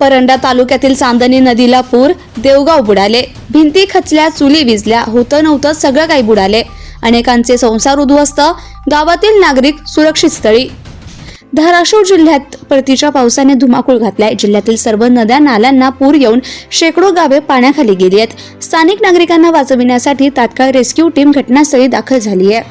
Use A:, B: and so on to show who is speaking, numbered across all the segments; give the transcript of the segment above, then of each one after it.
A: परंडा तालुक्यातील चांदणी नदीला पूर देवगाव बुडाले. भिंती खचल्या चुली विजल्या होतं नव्हतं सगळं काही बुडाले. अनेकांचे संसार उद्ध्वस्त गावातील नागरिक सुरक्षित स्थळी. धाराशिव जिल्ह्यात परतीच्या पावसाने धुमाकूळ घातलाय. जिल्ह्यातील सर्व नद्या नाल्यांना पूर येऊन शेकडो गावे पाण्याखाली गेली आहेत. स्थानिक नागरिकांना वाचविण्यासाठी तात्काळ रेस्क्यू टीम घटनास्थळी दाखल झाली आहे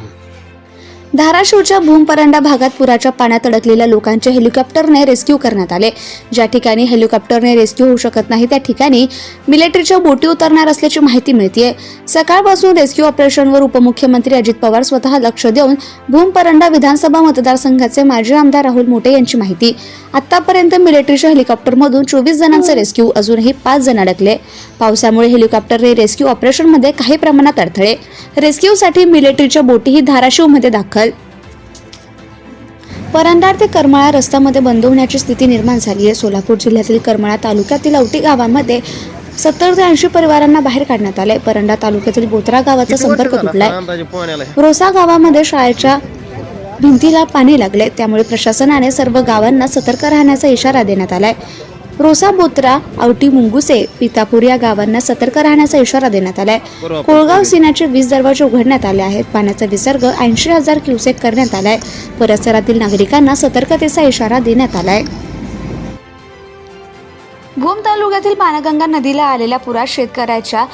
A: धाराशिवच्या भूमपरांडा भागात पुराच्या पाण्यात अडकलेल्या लोकांचे हेलिकॉप्टरने रेस्क्यू करण्यात आले. ज्या ठिकाणी हेलिकॉप्टरने रेस्क्यू होऊ शकत नाही त्या ठिकाणी मिलिटरीच्या बोटी उतरणार असल्याची माहिती मिळतीये. सकाळपासून रेस्क्यू ऑपरेशनवर उपमुख्यमंत्री अजित पवार स्वतः लक्ष देऊन भूमपरंडा विधानसभा मतदारसंघाचे माजी आमदार राहुल मोटे यांची माहिती. आतापर्यंत मिलिटरीच्या हेलिकॉप्टरमधून चोवीस जणांचे रेस्क्यू अजूनही पाच जण अडकले. पावसामुळे हेलिकॉप्टरने रेस्क्यू ऑपरेशनमध्ये काही प्रमाणात अडथळे. रेस्क्यूसाठी मिलिटरीच्या बोटीही धाराशिवमध्ये दाखल. परंडार ते करमाळा रस्त्यामध्ये बंद होण्याची स्थिती निर्माण झाली आहे. सोलापूर जिल्ह्यातील करमाळा तालुक्यातील औटी गावामध्ये सत्तर ते ऐंशी परिवारांना बाहेर काढण्यात आले परंडा तालुक्यातील बोत्रा गावाचा संपर्क तुटलाय. रोसा गावामध्ये शाळेच्या भिंतीला पाणी लागले त्यामुळे प्रशासनाने सर्व गावांना सतर्क राहण्याचा इशारा देण्यात आलाय. रोसा बोत्रा आवटी मुंगुसे पितापूर या गावांना सतर्क राहण्याचा इशारा देण्यात आलाय. कोळगाव सिन्याचे वीज दरवाजे उघडण्यात आले आहेत. पाण्याचा विसर्ग ऐंशी हजार क्युसेक करण्यात आलाय. परिसरातील नागरिकांना सतर्कतेचा इशारा देण्यात आलाय. भूम तालुक्यातील पानगंगा नदीला आलेल्या पुरात शेतकऱ्याच्या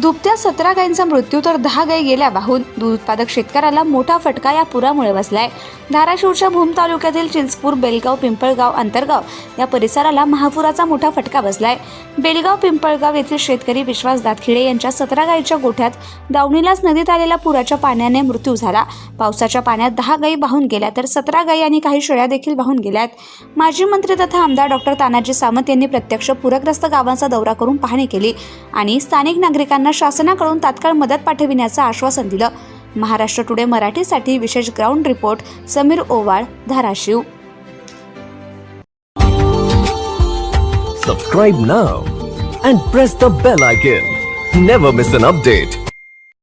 A: दुभत्या सतरा गायींचा मृत्यू तर दहा गायी गेल्या वाहून दूध उत्पादक शेतकऱ्याला मोठा फटका या पुरामुळे बसलाय. धाराशिवच्या भूम तालुक्यातील चिंचपूर बेलगाव पिंपळगाव अंतरगाव या परिसराला महापुराचा मोठा फटका बसलाय. बेलगाव पिंपळगाव येथील शेतकरी विश्वास दातखिडे यांच्या सतरा गायीच्या गोठ्यात दावणीलाच नदीत आलेल्या पुराच्या पाण्याने मृत्यू झाला. पावसाच्या पाण्यात दहा गायी वाहून गेल्या तर सतरा गायी आणि काही शेळ्या देखील वाहून गेल्यात. माजी मंत्री तथा आमदार डॉक्टर तानाजी सामंत यांनी प्रत्यक्ष पूरग्रस्त गावांचा दौरा करून पाहणी केली आणि स्थानिक नागरिकांना शासनाकडून तात्काळ मदत पाठविण्याचं आश्वासन दिलं. महाराष्ट्र टुडे मराठीसाठी विशेष ground report Sameer Owal Dharashiv.
B: Subscribe now and press the bell icon never miss an update